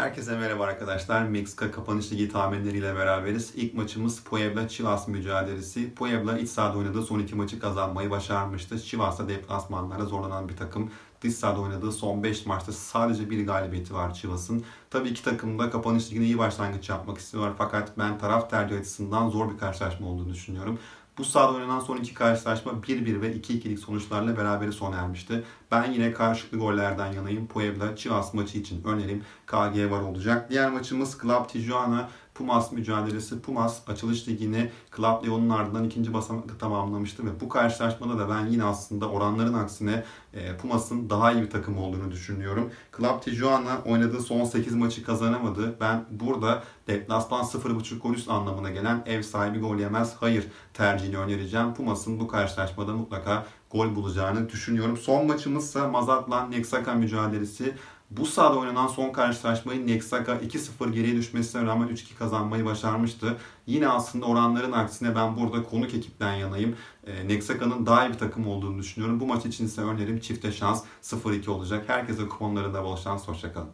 Herkese merhaba arkadaşlar. Meksika kapanış ligi tahminleriyle beraberiz. İlk maçımız Puebla Chivas mücadelesi. Puebla iç sahada oynadığı son iki maçı kazanmayı başarmıştı. Chivas da deplasmanlara zorlanan bir takım. Dış sahada oynadığı son 5 maçta sadece bir galibiyeti var Chivas'ın. Tabii iki takım da kapanış ligine iyi başlangıç yapmak istiyorlar. Fakat ben taraf tercih açısından zor bir karşılaşma olduğunu düşünüyorum. Bu sahada oynanan son iki karşılaşma 1-1 ve 2-2'lik sonuçlarla beraber sona ermişti. Ben yine karşılıklı gollerden yanayım. Puebla Chivas maçı için önerim KG var olacak. Diğer maçımız Club Tijuana Pumas mücadelesi. Pumas açılış ligini Club Leon'un ardından ikinci basamakta tamamlamıştı ve bu karşılaşmada da ben yine aslında oranların aksine e, Pumas'ın daha iyi bir takım olduğunu düşünüyorum. Club Tijuana oynadığı son 8 maçı kazanamadı. Ben burada deplasman 0.5 gol üst anlamına gelen ev sahibi gol yemez hayır tercihini önereceğim. Pumas'ın bu karşılaşmada mutlaka gol bulacağını düşünüyorum. Son maçımızsa Mazatlan Nexaca mücadelesi. Bu sahada oynanan son karşılaşmayı Nexaca 2-0 geriye düşmesine rağmen 3-2 kazanmayı başarmıştı. Yine aslında oranların aksine ben burada konuk ekipten yanayım. E, Nexaca'nın daha iyi bir takım olduğunu düşünüyorum. Bu maç için ise önerim çifte şans 0-2 olacak. Herkese kuponlarında bol şans. Hoşçakalın.